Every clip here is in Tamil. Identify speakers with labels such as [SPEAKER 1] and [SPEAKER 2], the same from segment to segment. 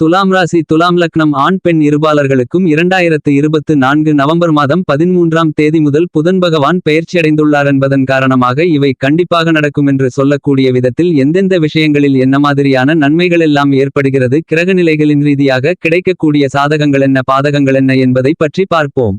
[SPEAKER 1] துலாம் ராசி துலாம் லக்னம் ஆண் பெண் இருபாலர்களுக்கும் இரண்டாயிரத்து இருபத்து நான்கு நவம்பர் மாதம் பதிமூன்றாம் தேதி முதல் புதன் பகவான் பெயர்ச்சியடைந்துள்ளார் என்பதன் காரணமாக இவை கண்டிப்பாக நடக்கும் என்று சொல்லக்கூடிய விதத்தில் எந்தெந்த விஷயங்களில் என்ன மாதிரியான நன்மைகள் எல்லாம் ஏற்படுகிறது கிரகநிலைகளின் ரீதியாக கிடைக்கக்கூடிய சாதகங்கள் என்ன பாதகங்கள் என்ன என்பதை பற்றி பார்ப்போம்.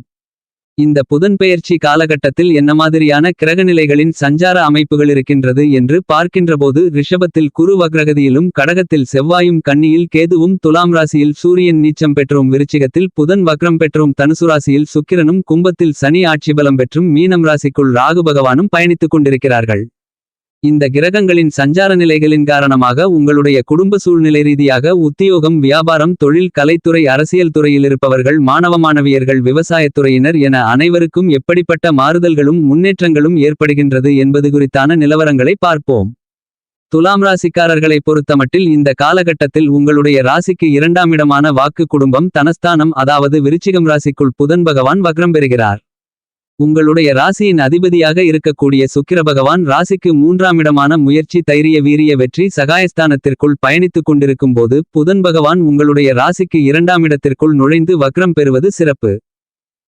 [SPEAKER 1] இந்த புதன்பெயர்ச்சி காலகட்டத்தில் என்ன மாதிரியான கிரகநிலைகளின் சஞ்சார அமைப்புகள் இருக்கின்றது என்று பார்க்கின்றபோது ரிஷபத்தில் குரு வக்ரகதியிலும் கடகத்தில் செவ்வாயும் கன்னியில் கேதுவும் துலாம் ராசியில் சூரியன் நீச்சம் பெற்றும் விருச்சிகத்தில் புதன் வக்ரம் பெற்றும் தனுசு ராசியில் சுக்கிரனும் கும்பத்தில் சனி ஆட்சி பலம் பெற்றும் மீனம் ராசிக்குள் ராகு பகவானும் பயணித்துக் கொண்டிருக்கிறார்கள். இந்த கிரகங்களின் சஞ்சார நிலைகளின் காரணமாக உங்களுடைய குடும்ப சூழ்நிலை ரீதியாக உத்தியோகம் வியாபாரம் தொழில் கலைத்துறை அரசியல் துறையில் இருப்பவர்கள் மாணவ மாணவியர்கள் விவசாயத்துறையினர் என அனைவருக்கும் எப்படிப்பட்ட மாறுதல்களும் முன்னேற்றங்களும் ஏற்படுகின்றது என்பது குறித்தான நிலவரங்களை பார்ப்போம். துலாம் ராசிக்காரர்களை பொறுத்தமட்டில் இந்த காலகட்டத்தில் உங்களுடைய ராசிக்கு இரண்டாம் இடமான வாக்கு குடும்பம் தனஸ்தானம் அதாவது விருச்சிகம் ராசிக்குள் புதன் பகவான் வக்ரம் பெறுகிறார். உங்களுடைய ராசியின் அதிபதியாக இருக்கக்கூடிய சுக்கிர பகவான் ராசிக்கு மூன்றாம் இடமான முயற்சி தைரிய வீரிய வெற்றி சகாயஸ்தானத்திற்குள் பயணித்துக் கொண்டிருக்கும் போது புதன் பகவான் உங்களுடைய ராசிக்கு இரண்டாம் இடத்திற்குள் நுழைந்து வக்ரம் பெறுவது சிறப்பு.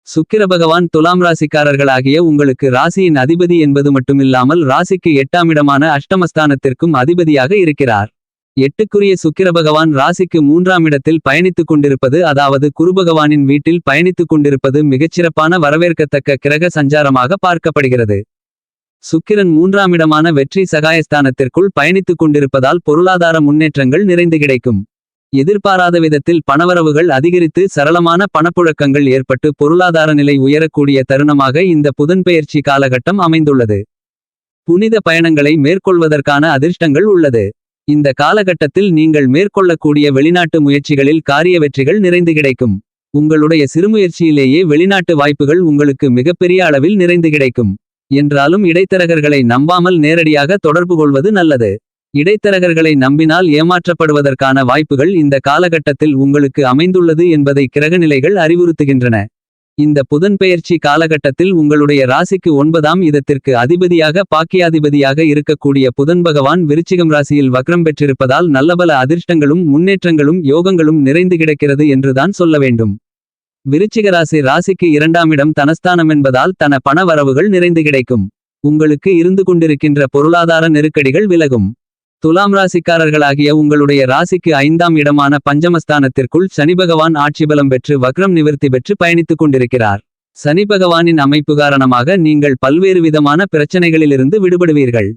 [SPEAKER 1] சுக்கிர பகவான் துலாம் ராசிக்காரர்களாகிய உங்களுக்கு ராசியின் அதிபதி என்பது மட்டுமில்லாமல் ராசிக்கு எட்டாம் இடமான அஷ்டமஸ்தானத்திற்கும் அதிபதியாக இருக்கிறார். எட்டுக்குரிய சுக்கிர பகவான் ராசிக்கு மூன்றாம் இடத்தில் பயணித்துக் கொண்டிருப்பது அதாவது குருபகவானின் வீட்டில் பயணித்துக் கொண்டிருப்பது மிகச்சிறப்பான வரவேற்கத்தக்க கிரக சஞ்சாரமாக பார்க்கப்படுகிறது. சுக்கிரன் மூன்றாம் இடமான வெற்றி சகாயஸ்தானத்திற்குள் பயணித்துக் கொண்டிருப்பதால் பொருளாதார முன்னேற்றங்கள் நிறைந்து கிடைக்கும். எதிர்பாராத விதத்தில் பணவரவுகள் அதிகரித்து சரளமான பணப்புழக்கங்கள் ஏற்பட்டு பொருளாதார நிலை உயரக்கூடிய தருணமாக இந்த புதன்பெயர்ச்சி காலகட்டம் அமைந்துள்ளது. புனித பயணங்களை மேற்கொள்வதற்கான அதிர்ஷ்டங்கள் உள்ளது. இந்த காலகட்டத்தில் நீங்கள் மேற்கொள்ளக்கூடிய வெளிநாட்டு முயற்சிகளில் காரிய வெற்றிகள் நிறைந்து கிடைக்கும். உங்களுடைய சிறுமுயற்சியிலேயே வெளிநாட்டு வாய்ப்புகள் உங்களுக்கு மிகப்பெரிய அளவில் நிறைந்து கிடைக்கும். என்றாலும் இடைத்தரகர்களை நம்பாமல் நேரடியாக தொடர்பு கொள்வது நல்லது. இடைத்தரகர்களை நம்பினால் ஏமாற்றப்படுவதற்கான வாய்ப்புகள் இந்த காலகட்டத்தில் உங்களுக்கு அமைந்துள்ளது என்பதை கிரகநிலைகள் அறிவுறுத்துகின்றன. இந்த புதன்பெயர்ச்சி காலகட்டத்தில் உங்களுடைய ராசிக்கு ஒன்பதாம் இதத்திற்கு அதிபதியாக பாக்கியாதிபதியாக இருக்கக்கூடிய புதன் பகவான் விருச்சிகம் ராசியில் வக்ரம் பெற்றிருப்பதால் நல்லபல அதிர்ஷ்டங்களும் முன்னேற்றங்களும் யோகங்களும் நிறைந்து கிடக்கிறது என்றுதான் சொல்ல வேண்டும். விருச்சிக ராசி ராசிக்கு இரண்டாம் இடம் தனஸ்தானம் என்பதால் தன பண வரவுகள் நிறைந்து கிடைக்கும். உங்களுக்கு இருந்து கொண்டிருக்கின்ற பொருளாதார நெருக்கடிகள் விலகும். துலாம் ராசிக்காரர்களாகிய உங்களுடைய ராசிக்கு ஐந்தாம் இடமான பஞ்சமஸ்தானத்திற்குள் சனி பகவான் ஆட்சிபலம் பெற்று வக்ரம் நிவர்த்தி பெற்று பயணித்துக் கொண்டிருக்கிறார். சனி பகவானின் அமைப்பு காரணமாக நீங்கள் பல்வேறு விதமான பிரச்சனைகளிலிருந்து விடுபடுவீர்கள்.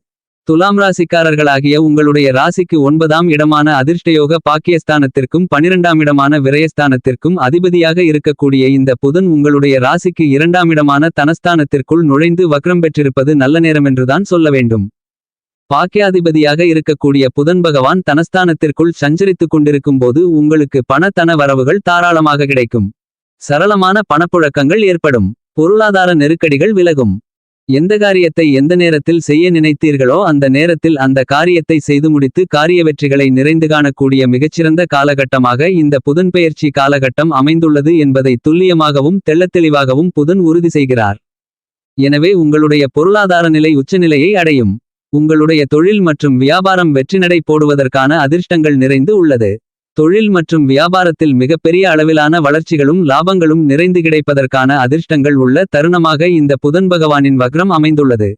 [SPEAKER 1] துலாம் ராசிக்காரர்களாகிய உங்களுடைய ராசிக்கு ஒன்பதாம் இடமான அதிர்ஷ்டயோக பாக்கியஸ்தானத்திற்கும் பனிரெண்டாம் இடமான விரயஸ்தானத்திற்கும் அதிபதியாக இருக்கக்கூடிய இந்த புதன் உங்களுடைய ராசிக்கு இரண்டாம் இடமான தனஸ்தானத்திற்குள் நுழைந்து வக்ரம் பெற்றிருப்பது நல்ல நேரமென்றுதான் சொல்ல வேண்டும். பாக்கியாதிபதியாக இருக்கக்கூடிய புதன் பகவான் தனஸ்தானத்திற்குள் சஞ்சரித்துக் கொண்டிருக்கும் போது உங்களுக்கு பணத்தன வரவுகள் தாராளமாக கிடைக்கும். சரளமான பணப்புழக்கங்கள் ஏற்படும். பொருளாதார நெருக்கடிகள் விலகும். எந்த காரியத்தை எந்த நேரத்தில் செய்ய நினைத்தீர்களோ அந்த நேரத்தில் அந்த காரியத்தை செய்து முடித்து காரிய வெற்றிகளை நிறைந்து காணக்கூடிய மிகச்சிறந்த காலகட்டமாக இந்த புதன் பெயர்ச்சி காலகட்டம் அமைந்துள்ளது என்பதை துல்லியமாகவும் தெள்ளத்தெளிவாகவும் புதன் உறுதி செய்கிறார். எனவே உங்களுடைய பொருளாதார நிலை உச்சநிலையை அடையும். உங்களுடைய தொழில் மற்றும் வியாபாரம் வெற்றிநடை போடுவதற்கான அதிர்ஷ்டங்கள் நிறைந்து உள்ளது. தொழில் மற்றும் வியாபாரத்தில் மிகப்பெரிய அளவிலான வளர்ச்சிகளும் லாபங்களும் நிறைந்து கிடைப்பதற்கான அதிர்ஷ்டங்கள் உள்ள தருணமாக இந்த புதன் பகவானின் வக்ரம் அமைந்துள்ளது.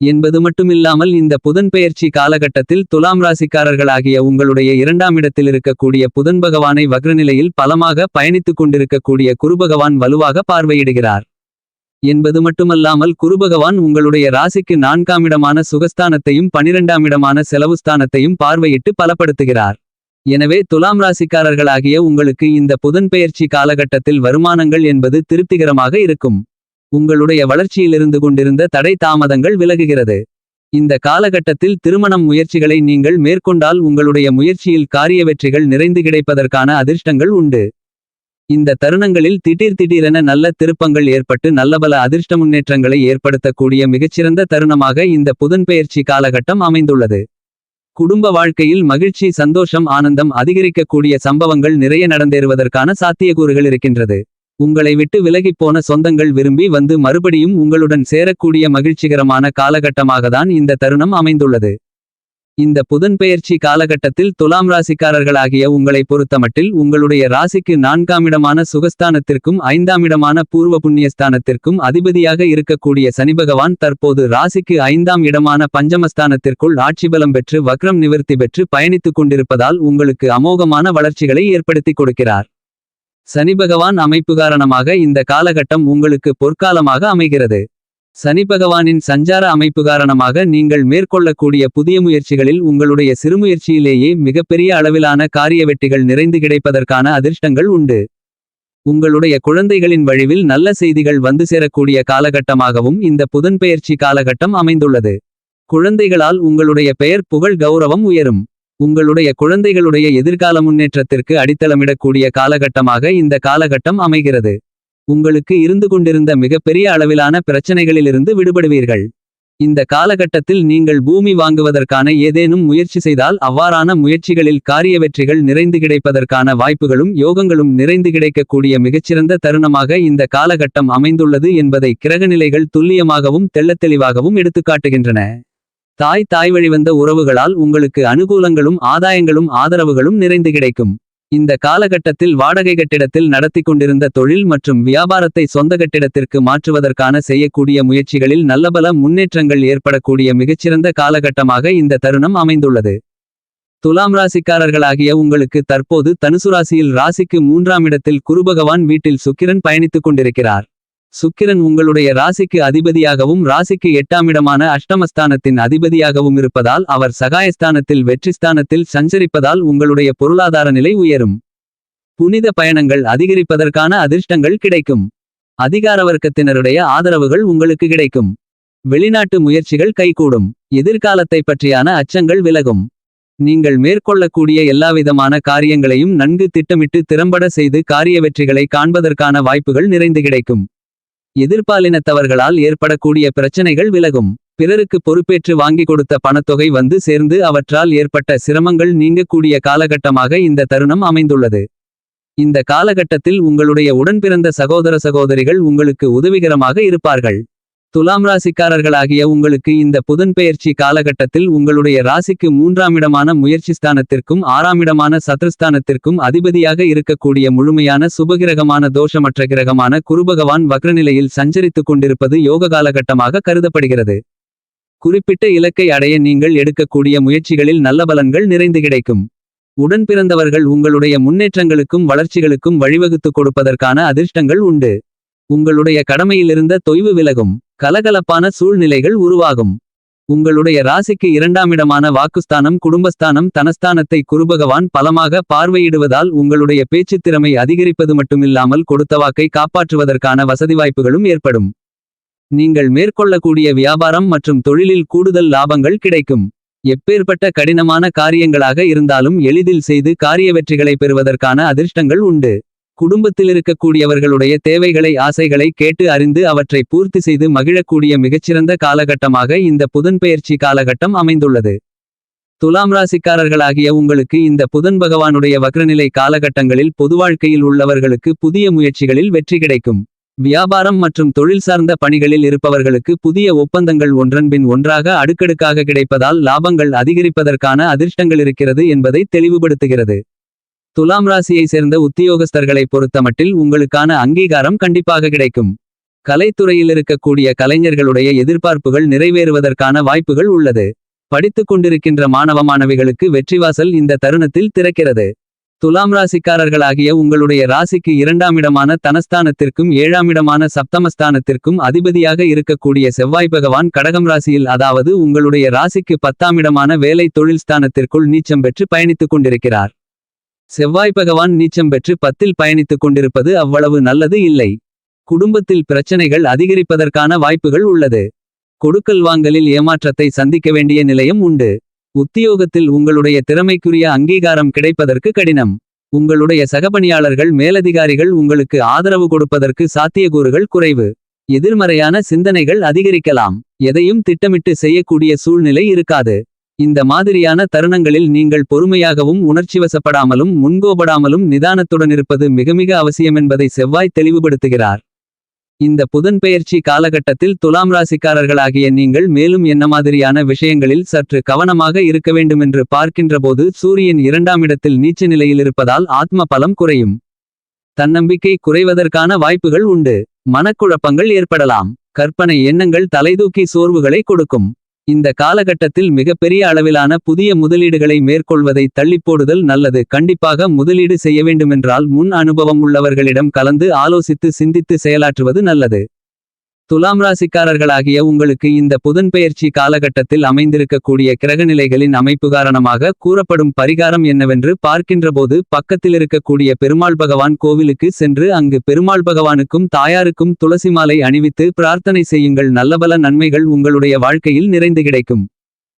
[SPEAKER 1] என்பது மட்டுமில்லாமல் இந்த புதன் பெயர்ச்சி காலகட்டத்தில் துலாம் ராசிக்காரர்களாகிய உங்களுடைய இரண்டாம் இடத்தில் இருக்கக்கூடிய புதன் பகவானை வக்ரநிலையில் பலமாக பயணித்துக் கொண்டிருக்கக்கூடிய குருபகவான் வலுவாக பார்வையிடுகிறார். என்பது மட்டுமல்லாமல் குருபகவான் உங்களுடைய ராசிக்கு நான்காம் இடமான சுகஸ்தானத்தையும் பனிரெண்டாம் இடமான செலவுஸ்தானத்தையும் பார்வையிட்டு பலப்படுத்துகிறார். எனவே துலாம் ராசிக்காரர்களாகிய உங்களுக்கு இந்த புதன்பெயர்ச்சி காலகட்டத்தில் வருமானங்கள் என்பது திருப்திகரமாக இருக்கும். உங்களுடைய வளர்ச்சியிலிருந்து கொண்டிருந்த தடை தாமதங்கள் விலகுகிறது. இந்த காலகட்டத்தில் திருமணம் முயற்சிகளை நீங்கள் மேற்கொண்டால் உங்களுடைய முயற்சியில் காரிய வெற்றிகள் நிறைந்து கிடைப்பதற்கான அதிர்ஷ்டங்கள் உண்டு. இந்த தருணங்களில் திடீர் திடீரென நல்ல திருப்பங்கள் ஏற்பட்டு நல்லபல அதிர்ஷ்ட முன்னேற்றங்களை ஏற்படுத்தக்கூடிய மிகச்சிறந்த தருணமாக இந்த புதன்பெயர்ச்சி காலகட்டம் அமைந்துள்ளது. குடும்ப வாழ்க்கையில் மகிழ்ச்சி சந்தோஷம் ஆனந்தம் அதிகரிக்கக்கூடிய சம்பவங்கள் நிறைய நடந்தேறுவதற்கான சாத்தியக்கூறுகள் இருக்கின்றது. உங்களை விட்டு விலகிப் போன சொந்தங்கள் விரும்பி வந்து மறுபடியும் உங்களுடன் சேரக்கூடிய மகிழ்ச்சிகரமான காலகட்டமாகத்தான் இந்த தருணம் அமைந்துள்ளது. இந்த புதன்பெயர்ச்சி காலகட்டத்தில் துலாம் ராசிக்காரர்களாகிய உங்களை பொறுத்தமட்டில் உங்களுடைய ராசிக்கு நான்காமிடமான சுகஸ்தானத்திற்கும் ஐந்தாமிடமான பூர்வ புண்ணியஸ்தானத்திற்கும் அதிபதியாக இருக்கக்கூடிய சனிபகவான் தற்போது ராசிக்கு ஐந்தாம் இடமான பஞ்சமஸ்தானத்திற்குள் ஆட்சிபலம் பெற்று வக்ரம் நிவர்த்தி பெற்று பயணித்துக் கொண்டிருப்பதால் உங்களுக்கு அமோகமான வளர்ச்சிகளை ஏற்படுத்திக் கொடுக்கிறார். சனிபகவான் அமைப்பு காரணமாக இந்த காலகட்டம் உங்களுக்கு பொற்காலமாக அமைகிறது. சனி பகவானின் சஞ்சார அமைப்பு காரணமாக நீங்கள் மேற்கொள்ளக்கூடிய புதிய முயற்சிகளில் உங்களுடைய சிறுமுயற்சியிலேயே மிகப்பெரிய அளவிலான காரிய வெட்டிகள் நிறைந்து கிடைப்பதற்கான அதிர்ஷ்டங்கள் உண்டு. உங்களுடைய குழந்தைகளின் வழிவில் நல்ல செய்திகள் வந்து சேரக்கூடிய காலகட்டமாகவும் இந்த புதன்பெயர்ச்சி காலகட்டம் அமைந்துள்ளது. குழந்தைகளால் உங்களுடைய பெயர் புகழ் கௌரவம் உயரும். உங்களுடைய குழந்தைகளுடைய எதிர்கால முன்னேற்றத்திற்கு அடித்தளமிடக்கூடிய காலகட்டமாக இந்த காலகட்டம் அமைகிறது. உங்களுக்கு இருந்து கொண்டிருந்த மிகப்பெரிய அளவிலான பிரச்சனைகளிலிருந்து விடுபடுவீர்கள். இந்த காலகட்டத்தில் நீங்கள் பூமி வாங்குவதற்கான ஏதேனும் முயற்சி செய்தால் அவ்வாறான முயற்சிகளில் காரிய வெற்றிகள் நிறைந்து கிடைப்பதற்கான வாய்ப்புகளும் யோகங்களும் நிறைந்து கிடைக்கக்கூடிய மிகச்சிறந்த தருணமாக இந்த காலகட்டம் அமைந்துள்ளது என்பதை கிரகநிலைகள் துல்லியமாகவும் தெள்ளத்தெளிவாகவும் எடுத்துக்காட்டுகின்றன. தாய் தாய் வழிவந்த உறவுகளால் உங்களுக்கு அனுகூலங்களும் ஆதாயங்களும் ஆதரவுகளும் நிறைந்து கிடைக்கும். இந்த காலகட்டத்தில் வாடகை கட்டிடத்தில் நடத்தி கொண்டிருந்த தொழில் மற்றும் வியாபாரத்தை சொந்த கட்டிடத்திற்கு மாற்றுவதற்கான செய்யக்கூடிய முயற்சிகளில் நல்லபல முன்னேற்றங்கள் ஏற்படக்கூடிய மிகச்சிறந்த காலகட்டமாக இந்த தருணம் அமைந்துள்ளது. துலாம் ராசிக்காரர்களாகிய உங்களுக்கு தற்போது தனுசு ராசியில் ராசிக்கு மூன்றாம் இடத்தில் குருபகவான் வீட்டில் சுக்கிரன் பயணித்துக் கொண்டிருக்கிறார். சுக்கிரன் உங்களுடைய ராசிக்கு அதிபதியாகவும் ராசிக்கு எட்டாமிடமான அஷ்டமஸ்தானத்தின் அதிபதியாகவும் இருப்பதால் அவர் சகாயஸ்தானத்தில் வெற்றிஸ்தானத்தில் சஞ்சரிப்பதால் உங்களுடைய பொருளாதார நிலை உயரும். புனித பயணங்கள் அதிகரிப்பதற்கான அதிர்ஷ்டங்கள் கிடைக்கும். அதிகார வர்க்கத்தினருடைய ஆதரவுகள் உங்களுக்கு கிடைக்கும். வெளிநாட்டு முயற்சிகள் கைகூடும். எதிர்காலத்தை பற்றியான அச்சங்கள் விலகும். நீங்கள் மேற்கொள்ளக்கூடிய எல்லாவிதமான காரியங்களையும் நன்கு திட்டமிட்டு திறம்பட செய்து காரிய வெற்றிகளை காண்பதற்கான வாய்ப்புகள் நிறைந்து கிடைக்கும். எதிர்பாலினத்தவர்களால் ஏற்படக்கூடிய பிரச்சனைகள் விலகும். பிறருக்கு பொறுப்பேற்று வாங்கி கொடுத்த பணத்தொகை வந்து சேர்ந்து அவற்றால் ஏற்பட்ட சிரமங்கள் நீங்கக்கூடிய காலகட்டமாக இந்த தருணம் அமைந்துள்ளது. இந்த காலகட்டத்தில் உங்களுடைய உடன்பிறந்த சகோதர சகோதரிகள் உங்களுக்கு உதவிகரமாக இருப்பார்கள். துலாம் ராசிக்காரர்களாகிய உங்களுக்கு இந்த புதன்பெயர்ச்சி காலகட்டத்தில் உங்களுடைய ராசிக்கு மூன்றாமிடமான முயற்சி ஸ்தானத்திற்கும் ஆறாமிடமான சத்ருஸ்தானத்திற்கும் அதிபதியாக இருக்கக்கூடிய முழுமையான சுபகிரகமான தோஷமற்ற கிரகமான குருபகவான் வக்ரநிலையில் சஞ்சரித்துக் கொண்டிருப்பது யோக காலகட்டமாக கருதப்படுகிறது. குறிப்பிட்ட இலக்கை அடைய நீங்கள் எடுக்கக்கூடிய முயற்சிகளில் நல்ல பலன்கள் நிறைந்து கிடைக்கும். உடன் பிறந்தவர்கள் உங்களுடைய முன்னேற்றங்களுக்கும் வளர்ச்சிகளுக்கும் வழிவகுத்துக் கொடுப்பதற்கான அதிர்ஷ்டங்கள் உண்டு. உங்களுடைய கடமையிலிருந்த தொய்வு விலகும். கலகலப்பான சூழ்நிலைகள் உருவாகும். உங்களுடைய ராசிக்கு இரண்டாமிடமான வாக்குஸ்தானம் குடும்பஸ்தானம் தனஸ்தானத்தை குருபகவான் பலமாக பார்வையிடுவதால் உங்களுடைய பேச்சுத் திறமை அதிகரிப்பது மட்டுமில்லாமல் கொடுத்த வாக்கை காப்பாற்றுவதற்கான வசதி வாய்ப்புகளும் ஏற்படும். நீங்கள் மேற்கொள்ளக்கூடிய வியாபாரம் மற்றும் தொழிலில் கூடுதல் லாபங்கள் கிடைக்கும். எப்பேற்பட்ட கடினமான காரியங்களாக இருந்தாலும் எளிதில் செய்து காரிய வெற்றிகளை பெறுவதற்கான அதிர்ஷ்டங்கள் உண்டு. குடும்பத்தில் இருக்கக்கூடியவர்களுடைய தேவைகளை ஆசைகளை கேட்டு அறிந்து அவற்றை பூர்த்தி செய்து மகிழக்கூடிய மிகச்சிறந்த காலகட்டமாக இந்த புதன்பெயர்ச்சி காலகட்டம் அமைந்துள்ளது. துலாம் ராசிக்காரர்களாகிய உங்களுக்கு இந்த புதன் பகவானுடைய வக்ரநிலை காலகட்டங்களில் பொது வாழ்க்கையில் உள்ளவர்களுக்கு புதிய முயற்சிகளில் வெற்றி கிடைக்கும். வியாபாரம் மற்றும் தொழில் சார்ந்த பணிகளில் இருப்பவர்களுக்கு புதிய ஒப்பந்தங்கள் ஒன்றன்பின் ஒன்றாக அடுக்கடுக்காக கிடைப்பதால் லாபங்கள் அதிகரிப்பதற்கான அதிர்ஷ்டங்கள் இருக்கிறது என்பதை தெளிவுபடுத்துகிறது. துலாம் ராசியை சேர்ந்த உத்தியோகஸ்தர்களை பொறுத்தமட்டில் உங்களுக்கான அங்கீகாரம் கண்டிப்பாக கிடைக்கும். கலைத்துறையில் இருக்கக்கூடிய கலைஞர்களுடைய எதிர்பார்ப்புகள் நிறைவேறுவதற்கான வாய்ப்புகள் உள்ளது. படித்துக் கொண்டிருக்கின்ற மாணவ மாணவிகளுக்கு வெற்றிவாசல் இந்த தருணத்தில் திறக்கிறது. துலாம் ராசிக்காரர்களாகிய உங்களுடைய ராசிக்கு இரண்டாம் இடமான தனஸ்தானத்திற்கும் ஏழாம் இடமான சப்தமஸ்தானத்திற்கும் அதிபதியாக இருக்கக்கூடிய செவ்வாய் பகவான் கடகம் ராசியில் அதாவது உங்களுடைய ராசிக்கு பத்தாம் இடமான வேலை தொழில் ஸ்தானத்திற்குள் நீச்சம் பெற்று பயணித்துக் கொண்டிருக்கிறார். செவ்வாய் பகவான் நீச்சம் பெற்று பத்தில் பயணித்துக் கொண்டிருப்பது அவ்வளவு நல்லது இல்லை. குடும்பத்தில் பிரச்சனைகள் அதிகரிப்பதற்கான வாய்ப்புகள் உள்ளது. கொடுக்கல் வாங்கலில் ஏமாற்றத்தை சந்திக்க வேண்டிய நிலையம் உண்டு. உத்தியோகத்தில் உங்களுடைய திறமைக்குரிய அங்கீகாரம் கிடைப்பதற்கு கடினம். உங்களுடைய சகபணியாளர்கள் மேலதிகாரிகள் உங்களுக்கு ஆதரவு கொடுப்பதற்கு சாத்தியக்கூறுகள் குறைவு. எதிர்மறையான சிந்தனைகள் அதிகரிக்கலாம். எதையும் திட்டமிட்டு செய்யக்கூடிய சூழ்நிலை இருக்காது. இந்த மாதிரியான தருணங்களில் நீங்கள் பொறுமையாகவும் உணர்ச்சிவசப்படாமலும் முன்கோபடாமலும் நிதானத்துடன் இருப்பது மிக மிக அவசியமென்பதை செவ்வாய் தெளிவுபடுத்துகிறார். இந்த புதன்பெயர்ச்சி காலகட்டத்தில் துலாம் ராசிக்காரர்களாகிய நீங்கள் மேலும் என்ன மாதிரியான விஷயங்களில் சற்று கவனமாக இருக்க வேண்டுமென்று பார்க்கின்றபோது சூரியன் இரண்டாம் இடத்தில் நீச்ச நிலையில் இருப்பதால் ஆத்ம பலம் குறையும். தன்னம்பிக்கை குறைவதற்கான வாய்ப்புகள் உண்டு. மனக்குழப்பங்கள் ஏற்படலாம். கற்பனை எண்ணங்கள் தலைதூக்கி சோர்வுகளை கொடுக்கும். இந்த காலகட்டத்தில் மிகப்பெரிய அளவிலான புதிய முதலீடுகளை மேற்கொள்வதை தள்ளிப்போடுதல் நல்லது. கண்டிப்பாக முதலீடு செய்ய வேண்டுமென்றால் முன் அனுபவம் உள்ளவர்களிடம் கலந்து ஆலோசித்து சிந்தித்து செயலாற்றுவது நல்லது. துலாம் ராசிக்காரர்களாகிய உங்களுக்கு இந்த புதன்பெயர்ச்சி காலகட்டத்தில் அமைந்திருக்கக்கூடிய கிரகநிலைகளின் அமைப்பு காரணமாக கூறப்படும் பரிகாரம் என்னவென்று பார்க்கின்றபோது பக்கத்திலிருக்கக்கூடிய பெருமாள் பகவான் கோவிலுக்கு சென்று அங்கு பெருமாள் பகவானுக்கும் தாயாருக்கும் துளசி மாலை அணிவித்து பிரார்த்தனை செய்யுங்கள். நல்லபல நன்மைகள் உங்களுடைய வாழ்க்கையில் நிறைந்து கிடைக்கும்.